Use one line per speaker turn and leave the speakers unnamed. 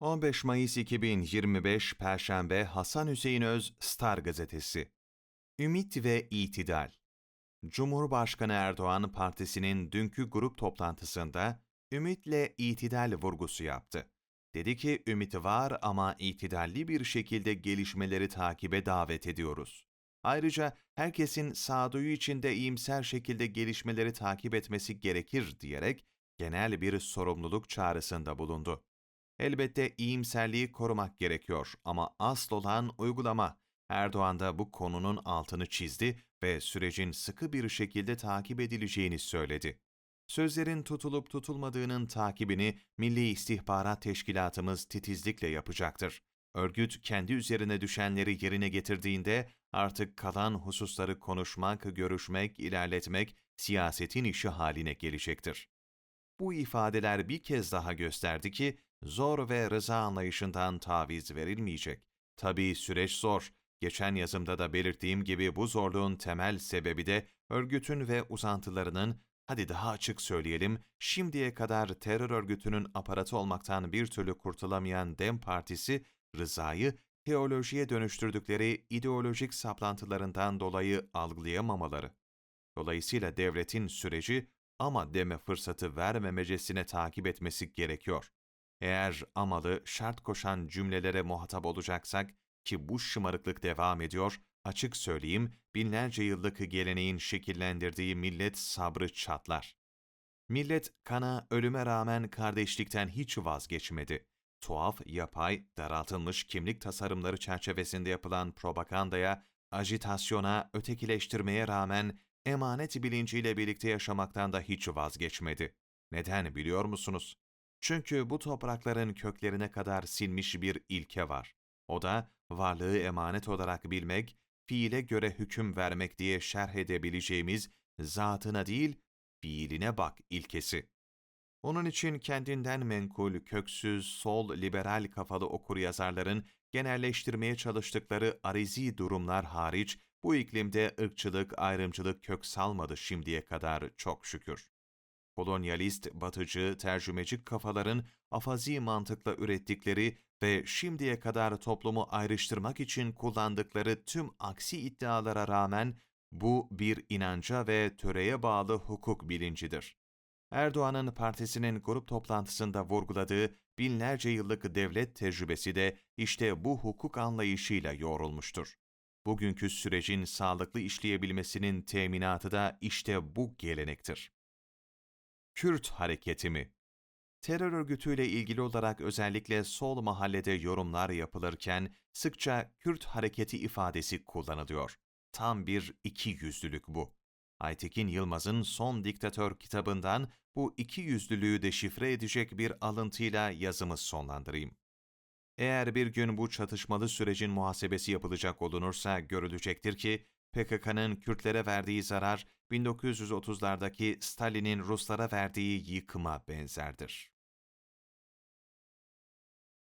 15 Mayıs 2025 Perşembe Hasan Hüseyin Öz Star Gazetesi Ümit ve İtidal Cumhurbaşkanı Erdoğan Partisi'nin dünkü grup toplantısında ümitle itidal vurgusu yaptı. Dedi ki ümit var ama itidalli bir şekilde gelişmeleri takibe davet ediyoruz. Ayrıca herkesin sağduyu içinde iyimser şekilde gelişmeleri takip etmesi gerekir diyerek genel bir sorumluluk çağrısında bulundu. Elbette iyimserliği korumak gerekiyor ama asıl olan uygulama. Erdoğan da bu konunun altını çizdi ve sürecin sıkı bir şekilde takip edileceğini söyledi. Sözlerin tutulup tutulmadığının takibini Milli İstihbarat Teşkilatımız titizlikle yapacaktır. Örgüt kendi üzerine düşenleri yerine getirdiğinde artık kalan hususları konuşmak, görüşmek, ilerletmek siyasetin işi haline gelecektir. Bu ifadeler bir kez daha gösterdi ki zor ve rıza anlayışından taviz verilmeyecek. Tabii süreç zor. Geçen yazımda da belirttiğim gibi bu zorluğun temel sebebi de örgütün ve uzantılarının, hadi daha açık söyleyelim, şimdiye kadar terör örgütünün aparatı olmaktan bir türlü kurtulamayan DEM Partisi, rızayı teolojiye dönüştürdükleri ideolojik saplantılarından dolayı algılayamamaları. Dolayısıyla devletin süreci ama deme fırsatı vermemecesine takip etmesi gerekiyor. Eğer amalı şart koşan cümlelere muhatap olacaksak ki bu şımarıklık devam ediyor, açık söyleyeyim binlerce yıllık geleneğin şekillendirdiği millet sabrı çatlar. Millet kana ölüme rağmen kardeşlikten hiç vazgeçmedi. Tuhaf, yapay, daraltılmış kimlik tasarımları çerçevesinde yapılan propagandaya, ajitasyona, ötekileştirmeye rağmen emanet bilinciyle birlikte yaşamaktan da hiç vazgeçmedi. Neden biliyor musunuz? Çünkü bu toprakların köklerine kadar sinmiş bir ilke var. O da varlığı emanet olarak bilmek, fiile göre hüküm vermek diye şerh edebileceğimiz zatına değil, fiiline bak ilkesi. Onun için kendinden menkul, köksüz, sol, liberal kafalı okur-yazarların genelleştirmeye çalıştıkları arizi durumlar hariç, bu iklimde ırkçılık, ayrımcılık kök salmadı şimdiye kadar çok şükür. Kolonyalist, batıcı, tercümeci kafaların afazi mantıkla ürettikleri ve şimdiye kadar toplumu ayrıştırmak için kullandıkları tüm aksi iddialara rağmen bu bir inanca ve töreye bağlı hukuk bilincidir. Erdoğan'ın partisinin grup toplantısında vurguladığı binlerce yıllık devlet tecrübesi de işte bu hukuk anlayışıyla yoğrulmuştur. Bugünkü sürecin sağlıklı işleyebilmesinin teminatı da işte bu gelenektir. Kürt hareketi mi? Terör örgütüyle ilgili olarak özellikle sol mahallede yorumlar yapılırken sıkça Kürt hareketi ifadesi kullanılıyor. Tam bir iki yüzlülük bu. Aytekin Yılmaz'ın Son Diktatör kitabından bu iki yüzlülüğü deşifre edecek bir alıntıyla yazımı sonlandırayım. Eğer bir gün bu çatışmalı sürecin muhasebesi yapılacak olunursa görülecektir ki PKK'nın Kürtlere verdiği zarar 1930'lardaki Stalin'in Ruslara verdiği yıkıma benzerdir.